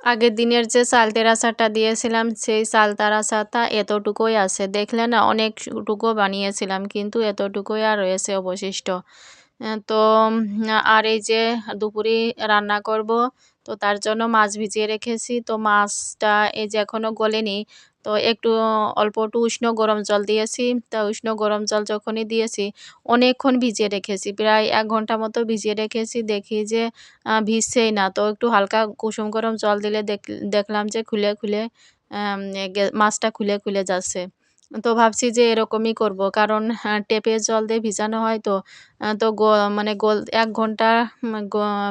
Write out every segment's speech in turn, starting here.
আগের দিনের যে চালতের আচারটা দিয়েছিলাম, সেই চালতার আচারটা এতটুকুই আছে। দেখলে না, অনেকটুকু বানিয়েছিলাম, কিন্তু এতটুকুই আর রয়েছে অবশিষ্ট। তো আর এই যে দুপুরে রান্না করব, তো তার জন্য মাছ ভিজিয়ে রেখেছি। তো মাছটা এই যে এখনও গলেনি, তো একটু অল্প একটু উষ্ণ গরম জল দিয়েছি। তা উষ্ণ গরম জল যখনই দিয়েছি, অনেকক্ষণ ভিজিয়ে রেখেছি, প্রায় এক ঘণ্টা মতো ভিজিয়ে রেখেছি। দেখি যে ভিজছেই না, তো একটু হালকা কুসুম গরম জল দিলে দেখলাম যে খুলে খুলে মাছটা খুলে খুলে যাচ্ছে। তো ভাবছি যে এরকমই করব। কারণ টেপের জল দিয়ে ভিজানো হয় তো তো গো মানে গোল, এক ঘণ্টা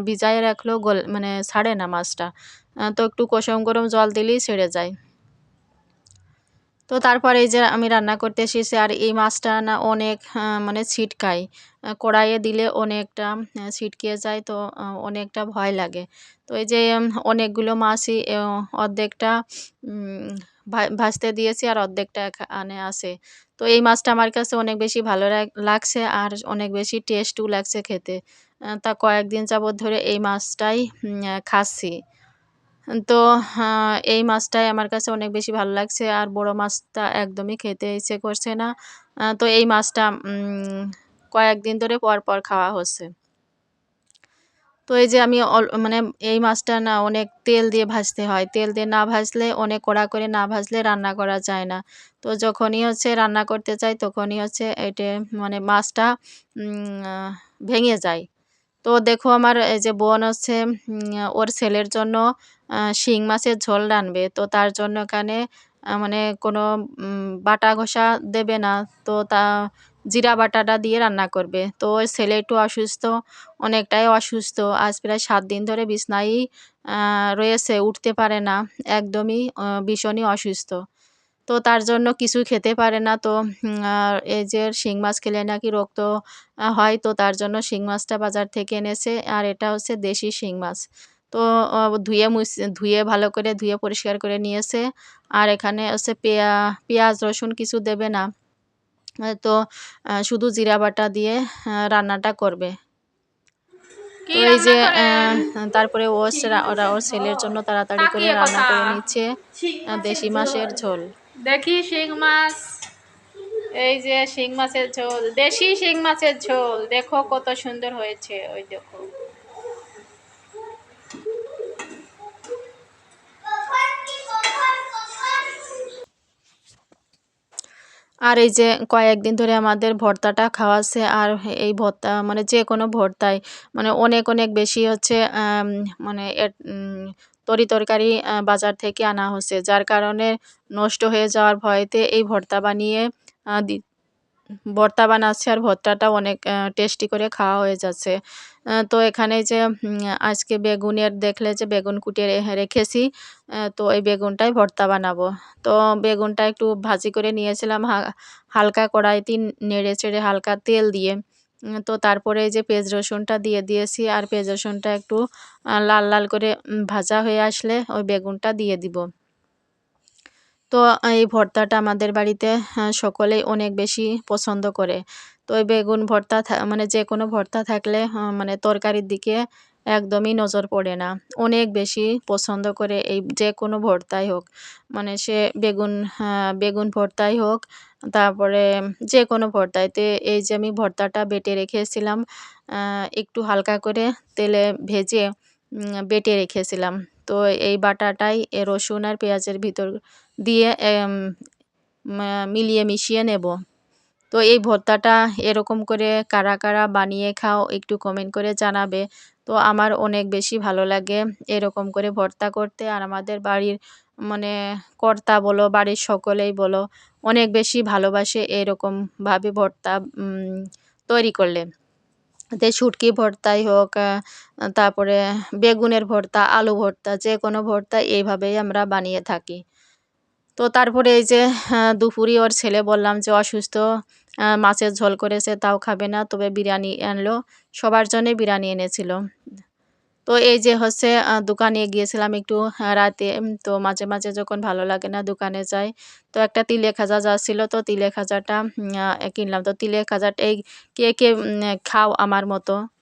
ভিজায় রাখলেও গোল মানে ছাড়ে না মাছটা। তো একটু কুসুম গরম জল দিলেই ছেড়ে যায়। তো তারপরে এই যে আমি রান্না করতে এসেছি আর এই মাছটা না অনেক মানে ছিটকায়। কড়াইয়ে দিলে অনেকটা ছিটকে যায় তো অনেকটা ভয় লাগে। তো এই যে অনেকগুলো মাছই অর্ধেকটা ভাজতে দিয়েছি আর অর্ধেকটা এখানে আছে। তো এই মাছটা আমার কাছে অনেক বেশি ভালো লাগছে আর অনেক বেশি টেস্টও লাগছে খেতে। তা কয়েকদিন যাবৎ ধরে এই মাছটাই খাচ্ছি। তো এই মাছটাই আমার কাছে অনেক বেশি ভালো লাগছে আর বড় মাছটা একদমই খেতে ইচ্ছে করছে না। তো এই মাছটা কয়েকদিন ধরে পর পর খাওয়া হচ্ছে। তো এই যে আমি মানে এই মাছটা না অনেক তেল দিয়ে ভাজতে হয়। তেল দিয়ে না ভাজলে অনেক কড়া করে না ভাজলে রান্না করা যায় না। তো যখনই হচ্ছে রান্না করতে চাই তখনই হচ্ছে এটা মানে মাছটা ভেঙে যায়। তো দেখো আমার এই যে বোন হচ্ছে ওর ছেলের জন্য শিং মাছের ঝোল রানবে তো তার জন্য এখানে মানে কোনো বাটা ঘষা দেবে না। তো তা জিরা বাটাটা দিয়ে রান্না করবে। তো ওই ছেলে একটু অসুস্থ, অনেকটাই অসুস্থ। আজ প্রায় সাত দিন ধরে বিছনায় রয়েছে, উঠতে পারে না। একদমই ভীষণই অসুস্থ। তো তার জন্য কিছু খেতে পারে না। তো এই যে শিং মাছ খেলে নাকি রক্ত হয়। তো তার জন্য শিং মাছটা বাজার থেকে এনেছে। আর এটা হচ্ছে দেশি শিং মাছ। তো ধুয়ে ধুয়ে ভালো করে ধুয়ে পরিষ্কার করে নিয়েছে। আর এখানে হচ্ছে পেঁয়া, পেঁয়াজ, রসুন কিছু দেবে না। তো শুধু জিরা বাটা দিয়ে রান্নাটা করবে। তো এই যে তারপরে ওরা ওর ছেলের জন্য তাড়াতাড়ি করে রান্না করে নিচ্ছে দেশি মাছের ঝোল। দেখি শিং মাছ। এই যে শিং মাছের ঝোল দেশি শিং মাছের ঝোল। দেখো কত সুন্দর হয়েছে ওই দেখো। আর এই যে কয়েকদিন ধরে আমাদের ভর্তাটা খাওয়াচ্ছে আর এই ভর্তা মানে যে কোনো ভর্তায় মানে অনেক অনেক বেশি হচ্ছে মানে তরি তরকারি বাজার থেকে আনা হচ্ছে, যার কারণে নষ্ট হয়ে যাওয়ার ভয়েতে এই ভর্তা বানিয়ে দি ভর্তা বানাচ্ছে আর ভর্তাটা অনেক টেস্টি করে খাওয়া হয়ে যাচ্ছে। তো এখানে যে আজকে বেগুনের দেখলে যে বেগুন কুটিয়ে রেখেছি তো এই বেগুনটাই ভর্তা বানাবো। তো বেগুনটা একটু ভাজি করে নিয়েছিলাম হালকা কড়াইতে নেড়ে চেড়ে হালকা তেল দিয়ে। তো তারপরে যে পেঁয়াজ রসুনটা দিয়ে দিয়েছি আর পেঁয়াজ রসুনটা একটু লাল লাল করে ভাজা হয়ে আসলে ওই বেগুনটা দিয়ে দিব। তো এই ভর্তাটা আমাদের বাড়িতে সকলেই অনেক বেশি পছন্দ করে। তো ওই বেগুন ভর্তা মানে যে কোনো ভর্তা থাকলে মানে তরকারির দিকে একদমই নজর পড়ে না। অনেক বেশি পছন্দ করে এই যে কোনো ভর্তাই হোক। মানে সে বেগুন বেগুন ভর্তাই হোক, তারপরে যে কোনো ভর্তাইতে এই যে আমি ভর্তাটা বেটে রেখেছিলাম একটু হালকা করে তেলে ভেজে বেটে রেখেছিলাম। তো এই বাটাটাই রসুন আর পেঁয়াজের ভিতর দিয়ে মিলিয়ে মিশিয়ে নেব। তো এই ভর্তাটা এরকম করে কারা কারা বানিয়ে খাও একটু কমেন্ট করে জানাবে। তো আমার অনেক বেশি ভালো লাগে এরকম করে ভর্তা করতে আর আমাদের বাড়ির মানে কর্তা বলো, বাড়ির সকলেই বলো, অনেক বেশি ভালোবাসে এরকমভাবে ভর্তা তৈরি করলে। তে শুটকি ভর্তাই হোক তারপরে বেগুনের ভর্তা, আলু ভর্তা, যে কোনো ভর্তা এইভাবেই আমরা বানিয়ে থাকি। তো তারপরে এই যে দুপুরি ওর ছেলে বললাম যে, অসুস্থ মাছের ঝোল করেছে, তাও খাবে না, তবে বিরিয়ানি আনলো। সবার জন্যে বিরিয়ানি এনেছিল। তো এই যে হচ্ছে দোকানে গিয়েছিলাম একটু রাতে। তো মাঝে মাঝে যখন ভালো লাগে না দোকানে যাই, তো একটা তিলে খাজা যা ছিল তো তিলে খাজাটা কিনলাম। তো তিলে খাজাটা এই কে কে খাও আমার মতো।